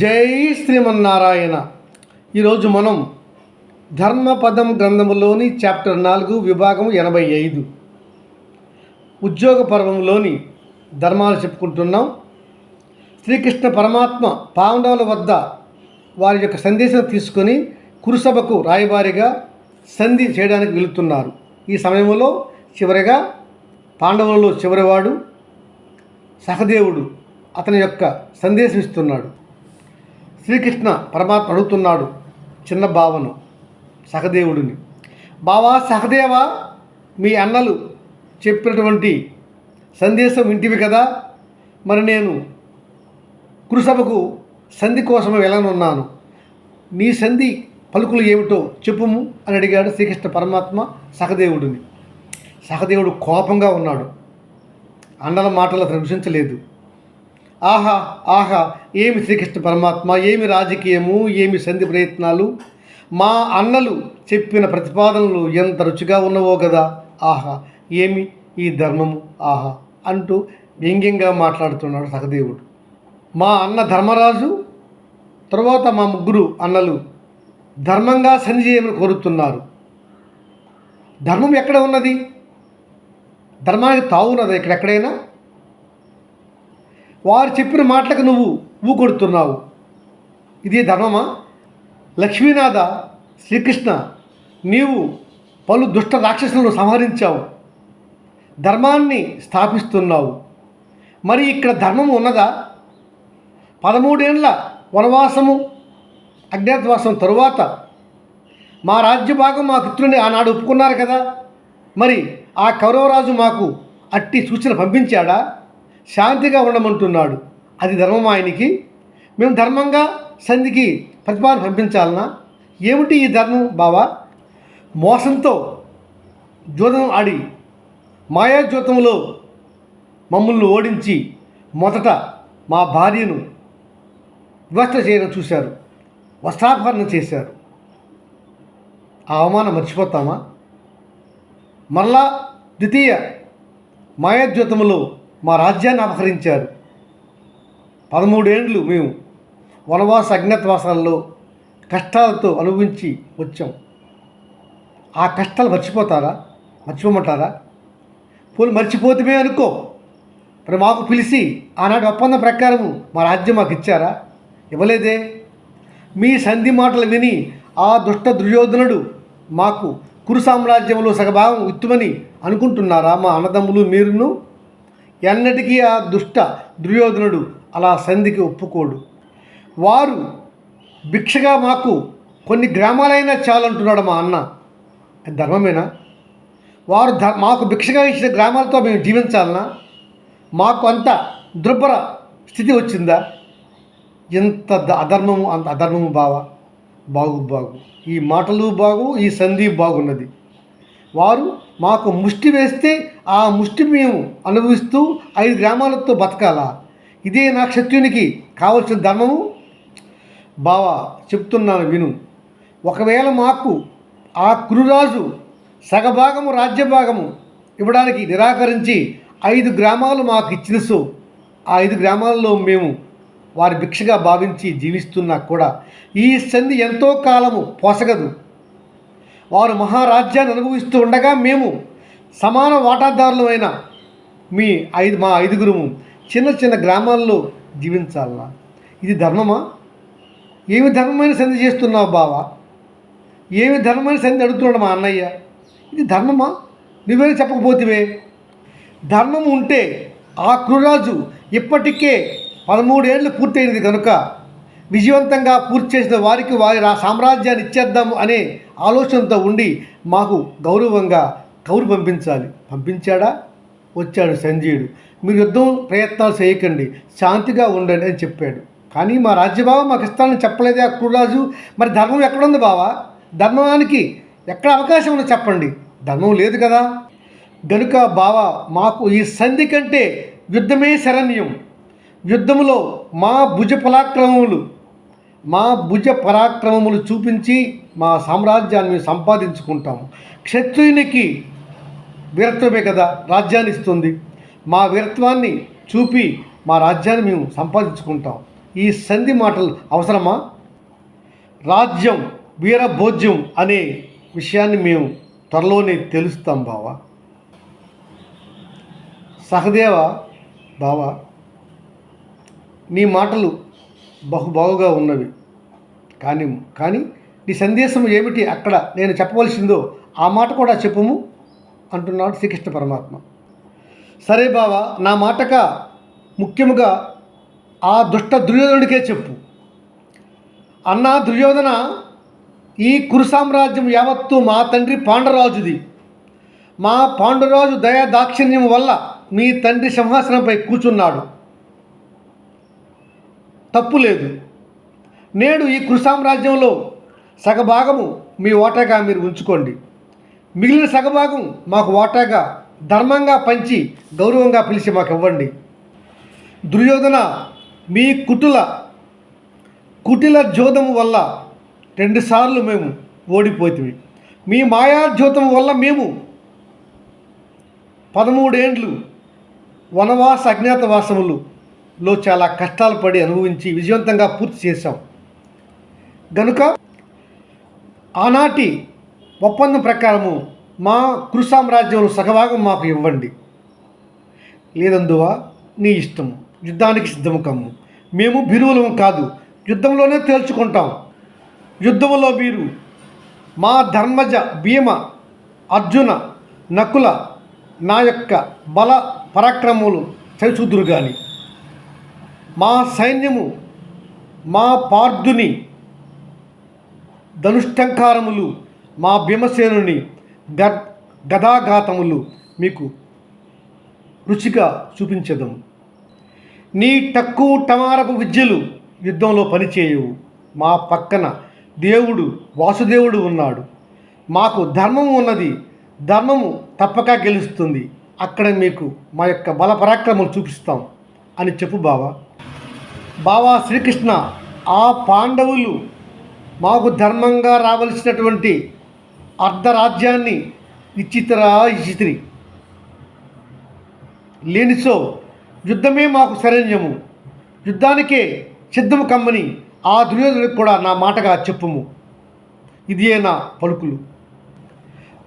జై శ్రీమన్నారాయణ. ఈరోజు మనం ధర్మపదం గ్రంథములోని చాప్టర్ నాలుగు విభాగం ఎనభై ఐదు. ఉద్యోగ పర్వంలోని ధర్మాలు చెప్పుకుంటున్నాం. శ్రీకృష్ణ పరమాత్మ పాండవుల వద్ద వారి యొక్క సందేశం తీసుకొని కురుసభకు రాయబారిగా సంధి చేయడానికి వెళుతున్నారు. ఈ సమయంలో చివరిగా పాండవులలో చివరివాడు సహదేవుడు అతని యొక్క సందేశం ఇస్తున్నాడు. శ్రీకృష్ణ పరమాత్మ అడుగుతున్నాడు చిన్న భావను సహదేవుడిని. బావా సహదేవ మీ అన్నలు చెప్పినటువంటి సందేశం వింటివి కదా? మరి నేను కురుసభకు సంధి కోసం వెళ్ళనున్నాను. నీ సంధి పలుకులు ఏమిటో చెప్పుము అని అడిగాడు శ్రీకృష్ణ పరమాత్మ సహదేవుడిని. సహదేవుడు కోపంగా ఉన్నాడు. అన్నల మాటలు అతను హింసించలేదు ఆహా ఆహా ఏమి శ్రీకృష్ణ పరమాత్మ ఏమి రాజకీయము ఏమి సంధి ప్రయత్నాలు? మా అన్నలు చెప్పిన ప్రతిపాదనలు ఎంత రుచిగా ఉన్నవో కదా ఆహా ఏమి? ఈ ధర్మము ఆహా అంటూ వ్యంగ్యంగా మాట్లాడుతున్నాడు సహదేవుడు. మా అన్న ధర్మరాజు తరువాత మా ముగ్గురు అన్నలు ధర్మంగా సంధి చేయమని కోరుతున్నారు. ధర్మం ఎక్కడ ఉన్నది? ధర్మానికి తావున్నదా ఇక్కడెక్కడైనా వారు చెప్పిన మాటలకు నువ్వు ఊకొడుతున్నావు. కొడుతున్నావు ఇది ధర్మమా? లక్ష్మీనాథ శ్రీకృష్ణ నీవు పలు దుష్ట రాక్షసులను సంహరించావు. ధర్మాన్ని స్థాపిస్తున్నావు. మరి ఇక్కడ ధర్మం ఉన్నదా? పదమూడేళ్ళ వనవాసము అజ్ఞాతవాసం తరువాత మా రాజ్య భాగం మా పుత్రుని ఆనాడు ఒప్పుకున్నారు కదా? మరి ఆ కౌరవరాజు మాకు అట్టి సూచన పంపించాడా? శాంతిగా ఉండమంటున్నాడు. అది ధర్మం ఆయనకి? మేము ధర్మంగా సంధికి ప్రతిపాదన పంపించాలనా? ఏమిటి ఈ ధర్మం బావా? మోసంతో జూదం ఆడి మాయాజ్యోతంలో మమ్మల్ని ఓడించి మొదట మా భార్యను వివస్త్ర చేయడం చూశారు. వస్త్రాపహరణ చేశారు. ఆ అవమానం మర్చిపోతామా? మరలా ద్వితీయ మాయాద్యోతములో మా రాజ్యాన్ని అపహరించారు. పదమూడేండ్లు మేము వనవాస అజ్ఞాతవాసాల్లో కష్టాలతో అనుభవించి వచ్చాం. ఆ కష్టాలు మర్చిపోతారా? మర్చిపోమంటారా? పోలు మర్చిపోతమే అనుకో. మరి మాకు పిలిచి ఆనాటి ఒప్పందం ప్రకారము మా రాజ్యం మాకు ఇచ్చారా? ఇవ్వలేదే. మీ సంధి మాటలు విని ఆ దుష్ట దుర్యోధనుడు మాకు కురు సామ్రాజ్యంలో సగభాగం ఇత్తుమని అనుకుంటున్నారా మా అన్నదమ్ములు మీరును? ఎన్నటికీ ఆ దుష్ట దుర్యోధనుడు అలా సంధికి ఒప్పుకోడు. వారు భిక్షగా మాకు కొన్ని గ్రామాలైనా చాలంటున్నాడు మా అన్న. ధర్మమేనా? వారు ధ మాకు భిక్షగా ఇచ్చిన గ్రామాలతో మేము జీవించాలనా? మాకు అంత దుర్భర స్థితి వచ్చిందా? ఎంత ద- అధర్మము అంత అధర్మము బావా. బాగు బాగు. ఈ మాటలు బాగు ఈ సంధి బాగున్నది. వారు మాకు ముష్టి వేస్తే ఆ ముష్టి మేము అనుభవిస్తూ ఐదు గ్రామాలతో బతకాలా. ఇదే నా క్షత్రునికి కావలసిన ధర్మము? బావా చెప్తున్నాను విను. ఒకవేళ మాకు ఆ కురురాజు సగభాగము రాజ్యభాగము ఇవ్వడానికి నిరాకరించి ఐదు గ్రామాలు మాకు ఇచ్చిన సో ఆ ఐదు గ్రామాల్లో మేము వారి భిక్షగా భావించి జీవిస్తున్నా కూడా ఈ సంధి ఎంతో కాలము పోసగదు. వారు మహారాజ్యాన్ని అనుభవిస్తూ ఉండగా మేము సమాన వాటాదారులు అయిన మీ ఐదు మా ఐదుగురుము చిన్న చిన్న గ్రామాల్లో జీవించాలా ఇది ధర్మమా? ఏమి ధర్మమైన సంధి చేస్తున్నావు బావా? ఏమి ధర్మమైన సంధి అడుగుతున్నాడు మా అన్నయ్య? ఇది ధర్మమా? నువ్వేం చెప్పకపోతివే. ధర్మం ఉంటే ఆ కురురాజు ఇప్పటికే పదమూడేళ్ళు పూర్తయినది కనుక విజయవంతంగా పూర్తి చేసిన వారికి వారి సామ్రాజ్యాన్ని ఇచ్చేద్దాం అనే ఆలోచనతో ఉండి మాకు గౌరవంగా కౌరు పంపించాలి. పంపించాడా? వచ్చాడు సంజయుడు. మీరు యుద్ధం ప్రయత్నాలు చేయకండి. శాంతిగా ఉండండి అని చెప్పాడు. కానీ మా రాజ్యబావ మాకు ఇస్తానని చెప్పలేదే ఆ క్రూరాజు. మరి ధర్మం ఎక్కడుంది బావా? ధర్మానికి ఎక్కడ అవకాశం ఉందో చెప్పండి. ధర్మం లేదు కదా. గనుక బావ మాకు ఈ సంధి కంటే యుద్ధమే శరణ్యం. యుద్ధములో మా భుజ పలాక్రమములు మా భుజ పరాక్రమములు చూపించి మా సామ్రాజ్యాన్ని సంపాదించుకుంటాము క్షత్రియునికి వీరత్వమే కదా రాజ్యాన్ని ఇస్తుంది. మా వీరత్వాన్ని చూపి మా రాజ్యాన్ని మేము సంపాదించుకుంటాం. ఈ సంధి మాటలు అవసరమా? రాజ్యం వీరభోజ్యం అనే విషయాన్ని మేము త్వరలోనే తెలుస్తాం బావా. సహదేవ బావా నీ మాటలు బహుబావుగా ఉన్నవి. కానీ కానీ నీ సందేశం ఏమిటి అక్కడ? నేను చెప్పవలసిందో ఆ మాట కూడా చెప్పుము అంటున్నాడు శ్రీకృష్ణ పరమాత్మ. సరే బావ నా మాటక ముఖ్యముగా ఆ దుష్ట దుర్యోధనుడికే చెప్పు. అన్న దుర్యోధన ఈ కురు సామ్రాజ్యం యావత్తు మా తండ్రి పాండరాజుది. మా పాండురాజు దయా దాక్షిణ్యం వల్ల మీ తండ్రి సింహాసనంపై కూర్చున్నాడు. తప్పు లేదు. నేడు ఈ కురు సామ్రాజ్యంలో సగభాగము మీ ఓటాగా మీరు ఉంచుకోండి. మిగిలిన సగభాగం మాకు ఓటాగా ధర్మంగా పంచి గౌరవంగా పిలిచి మాకు ఇవ్వండి. దుర్యోధన మీ కుటుల కుటిల జోదము వల్ల రెండుసార్లు మేము ఓడిపోతుంది మీ మాయాజ్యోతం వల్ల మేము పదమూడేండ్లు వనవాస అజ్ఞాతవాసములు లో చాలా కష్టాలు పడి అనుభవించి విజయవంతంగా పూర్తి చేశాం. గనుక ఆనాటి ఒప్పందం ప్రకారము మా కృ సామ్రాజ్యంలో సగభాగం మాకు ఇవ్వండి. లేదందువా? నీ ఇష్టం. యుద్ధానికి సిద్ధము కమ్ము. మేము బిరువులము కాదు. యుద్ధంలోనే తేల్చుకుంటాం. యుద్ధంలో మీరు మా ధర్మజ భీమ అర్జున నకుల నా యొక్క బల పరాక్రమములు చరిచూదురు కానీ మా సైన్యము మా పార్థుని ధనుష్టంకారములు మా భీమసేనుని గ గదాఘాతములు మీకు రుచిగా చూపించదము. నీ తక్కువ టమారపు విద్యలు యుద్ధంలో పనిచేయవు. మా పక్కన దేవుడు వాసుదేవుడు ఉన్నాడు. మాకు ధర్మం ఉన్నది. ధర్మము తప్పక గెలుస్తుంది. అక్కడ మీకు మా యొక్క బలపరాక్రమం చూపిస్తాం అని చెప్పు బావా. బావా శ్రీకృష్ణ ఆ పాండవులు మాకు ధర్మంగా రావలసినటువంటి అర్ధరాజ్యాన్ని ఇచ్చితరా ఇచ్చితిరి లేనిసో యుద్ధమే మాకు శరణ్యము. యుద్ధానికే సిద్ధము కమ్మని ఆ దుర్యోధనుడికి కూడా నా మాటగా చెప్పుము. ఇదియే నా పలుకులు.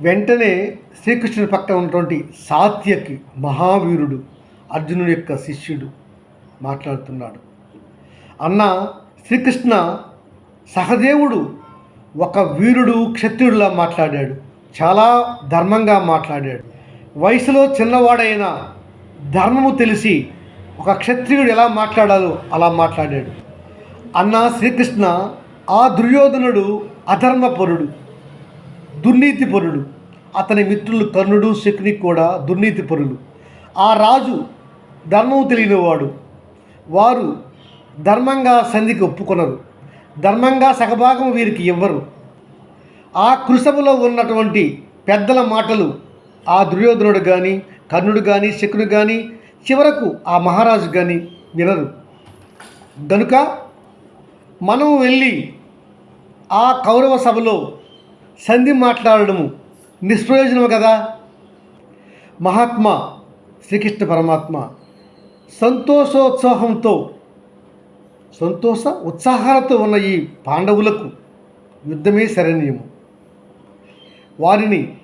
వెంటనే శ్రీకృష్ణుని పక్కన ఉన్నటువంటి సాత్యకి మహావీరుడు అర్జునుడి యొక్క శిష్యుడు మాట్లాడుతున్నాడు. అన్న శ్రీకృష్ణ సహదేవుడు ఒక వీరుడు క్షత్రియుడిలా మాట్లాడాడు. చాలా ధర్మంగా మాట్లాడాడు. వయసులో చిన్నవాడైన ధర్మము తెలిసి ఒక క్షత్రియుడు ఎలా మాట్లాడాలో అలా మాట్లాడాడు. అన్న శ్రీకృష్ణ ఆ దుర్యోధనుడు అధర్మపరుడు దుర్నీతిపరుడు. అతని మిత్రులు కర్ణుడు శకుని కూడా దుర్నీతిపరులు. ఆ రాజు ధర్మం తెలియనివాడు. వారు ధర్మంగా సంధికి ఒప్పుకొనరు. ధర్మంగా సగభాగం వీరికి ఇవ్వరు. ఆ కృషములో ఉన్నటువంటి పెద్దల మాటలు ఆ దుర్యోధనుడు కానీ కర్ణుడు కానీ శకుడు కానీ చివరకు ఆ మహారాజు కానీ వినరు. గనుక మనం వెళ్ళి ఆ కౌరవ సభలో సంధి మాట్లాడడము నిష్ప్రయోజనము కదా? మహాత్మా శ్రీకృష్ణ పరమాత్మ సంతోషోత్సాహంతో సంతోష ఉత్సాహాలతో ఉన్న ఈ పాండవులకు యుద్ధమే శరణ్యము. వారిని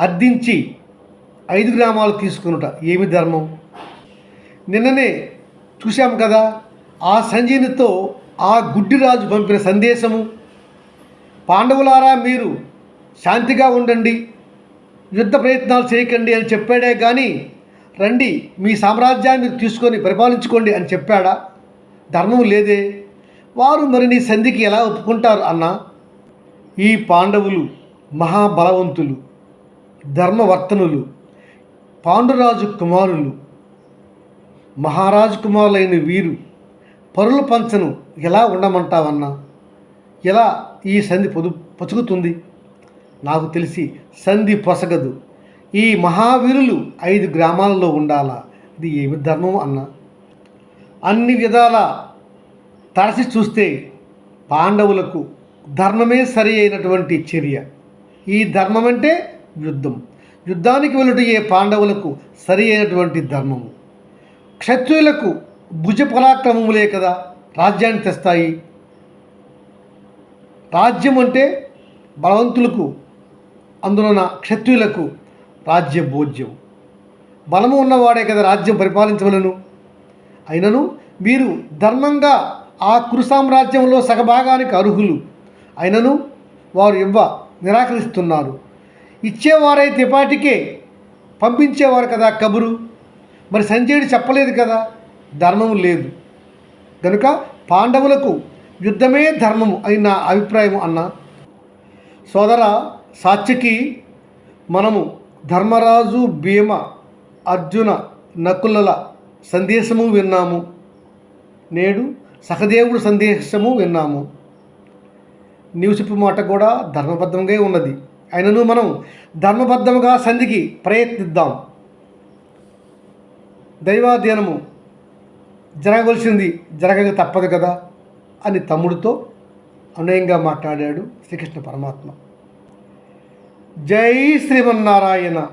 అర్థించి ఐదు గ్రామాలు తీసుకునుట ఏమి ధర్మం? నిన్ననే చూశాం కదా ఆ సంజీనితో ఆ గుడ్డిరాజు పంపిన సందేశము. పాండవులారా మీరు శాంతిగా ఉండండి యుద్ధ ప్రయత్నాలు చేయకండి అని చెప్పాడే కానీ రండి మీ సామ్రాజ్యాన్ని తీసుకొని పరిపాలించుకోండి అని చెప్పాడా? ధర్మం లేదే? వారు మరి నీ సంధికి ఎలా ఒప్పుకుంటారు అన్న? ఈ పాండవులు మహాబలవంతులు ధర్మవర్తనులు పాండురాజు కుమారులు మహారాజు కుమారులైన వీరు పరుల పంచను ఎలా ఉండమంటావన్నా? ఎలా ఈ సంధి పొదు పచుకుతుంది? నాకు తెలిసి సంధి పొసగదు. ఈ మహావీరులు ఐదు గ్రామాలలో ఉండాలా? ఇది ఏమి ధర్మం అన్నా? అన్ని విధాల తరచి చూస్తే పాండవులకు ధర్మమే సరి అయినటువంటి చర్య. ఈ ధర్మం అంటే యుద్ధం. యుద్ధానికి వెళ్ళుట పాండవులకు సరి అయినటువంటి ధర్మము. క్షత్రియులకు భుజ పరాక్రమములే కదా రాజ్యాన్ని తెస్తాయి. రాజ్యం అంటే బలవంతులకు అందులోన క్షత్రియులకు రాజ్య భోజ్యం బలము ఉన్నవాడే కదా రాజ్యం పరిపాలించవలను. అయినను మీరు ధర్మంగా ఆ కురు సామ్రాజ్యంలో సగభాగానికి అర్హులు. అయినను వారు ఇవ్వ నిరాకరిస్తున్నారు. ఇచ్చేవారైతే పాటికే పంపించేవారు కదా కబురు. మరి సంజయుడు చెప్పలేదు కదా? ధర్మం లేదు. కనుక పాండవులకు యుద్ధమే ధర్మము అయిన అభిప్రాయం అన్న. సోదర సాత్యకి మనము ధర్మరాజు భీమ అర్జున నకులల సందేశము విన్నాము. నేడు సహదేవుడు సందేశము విన్నాము. నీవు చెప్పు మాట కూడా ధర్మబద్ధంగా ఉన్నది. అయినను మనం ధర్మబద్ధముగా సంధికి ప్రయత్నిద్దాం. దైవాధ్యయనము జరగవలసింది జరగక తప్పదు కదా అని తమ్ముడితో అనయంగా మాట్లాడాడు శ్రీకృష్ణ పరమాత్మ. జై శ్రీమన్నారాయణ.